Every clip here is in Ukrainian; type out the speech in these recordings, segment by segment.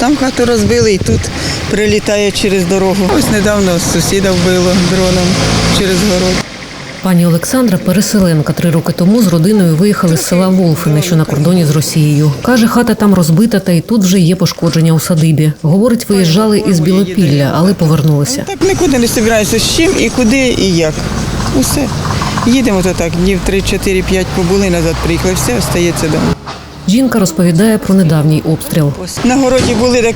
Там хату розбили і тут прилітає через дорогу. Ось недавно сусіда вбило дроном через город. Пані Олександра переселенка три роки тому з родиною виїхали з села Волфине, що на кордоні з Росією. Каже, хата там розбита, та й тут вже є пошкодження у садибі. Говорить, виїжджали із Білопілля, але повернулися. Так нікуди не збираєшся з чим і куди і як. Усе. Їдемо то так, днів 3-4-5 побули назад, приїхали, все, остається вдома. Жінка розповідає про недавній обстріл. Ось на городі були так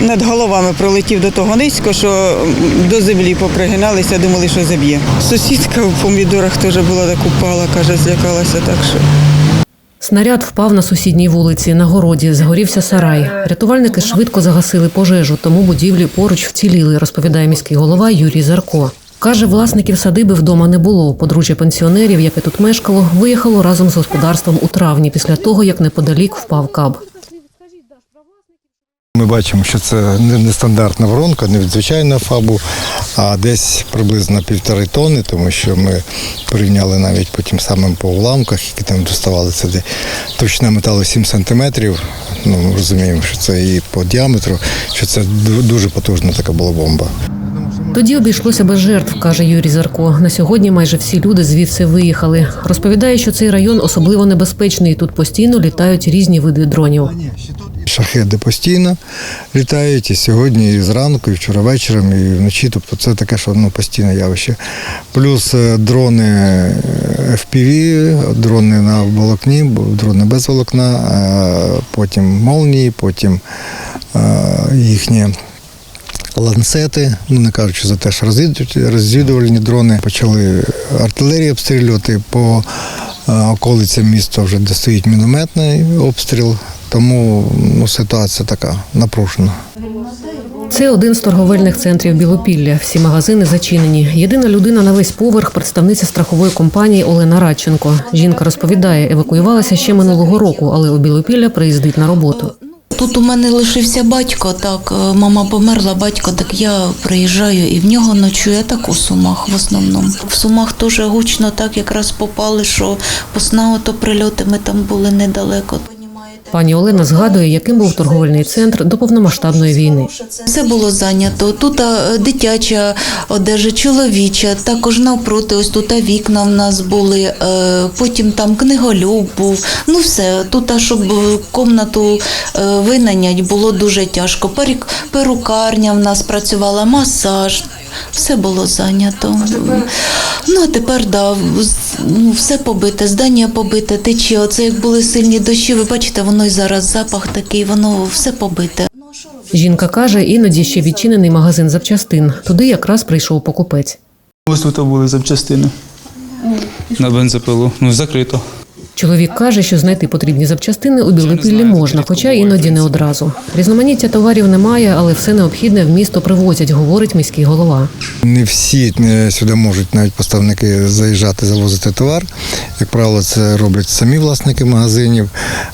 над головами пролетів до того низько, що до землі попригиналися, думали, що заб'є. Сусідка в помідорах теж була так упала, каже, злякалася так, що. Снаряд впав на сусідній вулиці. На городі згорівся сарай. Рятувальники швидко загасили пожежу, тому будівлі поруч вціліли, розповідає міський голова Юрій Зарко. Каже, власників садиби вдома не було. Подружжя пенсіонерів, яке тут мешкало, виїхало разом з господарством у травні після того, як неподалік впав каб. Ми бачимо, що це не нестандартна воронка, не від звичайного фабу, а десь приблизно півтори тонни, тому що ми порівняли навіть по тим самим по уламках, які там доставали це де точне металу 7 сантиметрів. Ну, розуміємо, що це і по діаметру, що це ду- дуже потужна така була бомба. Тоді обійшлося без жертв, каже Юрій Зарко. На сьогодні майже всі люди звідси виїхали. Розповідає, що цей район особливо небезпечний. і Тут постійно літають різні види дронів. Шахеди постійно літають і сьогодні, і зранку, і вчора вечором, і вночі. Тобто це таке, що ну, постійне явище. Плюс е, дрони е, FPV, дрони на волокні, дрони без волокна, е, потім молнії, потім їхні. Ланцети, ну не кажучи за те, що розвідувальні- дрони почали артилерію обстрілювати по е, околицям міста вже де стоїть мінометний обстріл. Тому ну, ситуація така напружена. Це один з торговельних центрів Білопілля. Всі магазини зачинені. Єдина людина на весь поверх представниця страхової компанії Олена Радченко. Жінка розповідає, евакуювалася ще минулого року, але у Білопілля приїздить на роботу. Тут у мене лишився батько, так е, мама померла, батько, так я приїжджаю і в нього ночую, а так у Сумах в основному. В Сумах теж гучно так якраз попали, що посна ото прильоти ми там були недалеко. Пані Олена згадує, яким був торговельний центр до повномасштабної війни. Все було зайнято. Тут е, дитяча одежа, чоловіча, також навпроти, ось тут вікна в нас були, е, потім там книголюб був. Ну все, тут, щоб е, комнату е, було дуже тяжко. Перук- Перукарня в нас працювала, масаж. Все було зайнято. Ну а тепер да, з- ну, все побите, здання побите, тече. Оце як були сильні дощі, ви бачите, воно і зараз запах такий, воно все побите. Жінка каже, іноді ще відчинений магазин запчастин. Туди якраз прийшов покупець. Ось тут були запчастини. На бензопилу. Ну, закрито. Чоловік каже, що знайти потрібні запчастини у Білопіллі можна, хоча іноді не одразу. Різноманіття товарів немає, але все необхідне в місто привозять, говорить міський голова. Не всі е, сюди можуть навіть поставники заїжджати, завозити товар. Як правило, це роблять самі власники магазинів.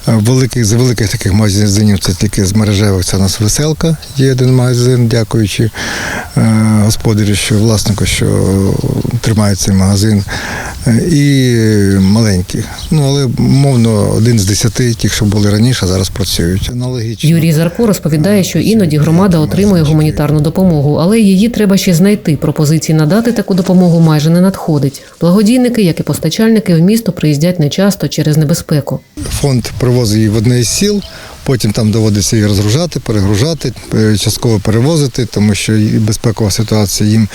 Е, Великих, з великих таких магазинів це тільки з мережевих, це у нас веселка. Є один магазин, дякуючи е, господарю, що власнику, що тримає цей магазин. Е, І маленькі. Ну, але мовно один з десяти, ті, що були раніше, зараз працюють. Аналогічно. Юрій Зарко розповідає, що іноді громада отримує гуманітарну допомогу, але її треба ще знайти. Пропозиції надати таку допомогу майже не надходить. Благодійники, як і постачальники, в місто приїздять нечасто через небезпеку. Фонд привозить її в одне із сіл, потім там доводиться її розгружати, перегружати, е, частково перевозити, тому що безпекова ситуація їм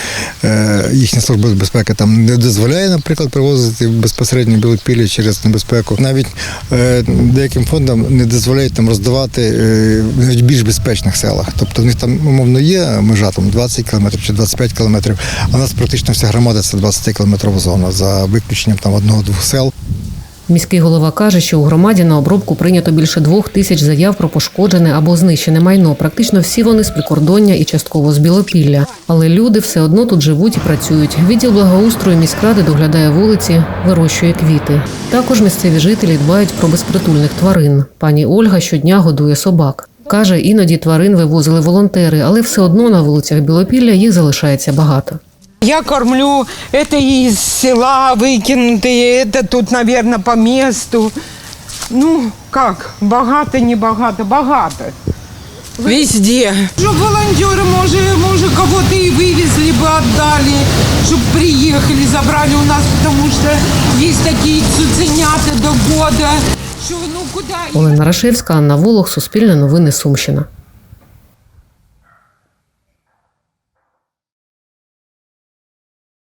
е, їхня служба безпеки там не дозволяє, наприклад, привозити безпосередньо білопілля через небезпеку. Навіть е, деяким фондам не дозволяють там роздавати в більш безпечних селах. Тобто в них там умовно є межа там 20 кілометрів чи 25 кілометрів, а у нас практично вся громада це 20 кілометрова зона за виключенням там одного-двох сел. Міський голова каже, що у громаді на обробку прийнято більше двох тисяч заяв про пошкоджене або знищене майно. Практично всі вони з прикордоння і частково з Білопілля. Але люди все одно тут живуть і працюють. Відділ благоустрою міськради доглядає вулиці, вирощує квіти. Також місцеві жителі дбають про безпритульних тварин. Пані Ольга щодня годує собак. Каже, іноді тварин вивозили волонтери, але все одно на вулицях Білопілля їх залишається багато. Я кормлю, это из села выкинутые, это тут, наверное, по месту. Ну, как? Багато, не багато, багато. Везде. Чтобы волонтеры, может, может, кого-то и вывезли бы, отдали, чтобы приехали, забрали у нас, потому что есть такие цуценята до года. Что, ну куда? Олена Рашевська, Анна Волох, Суспільне новини Сумщина.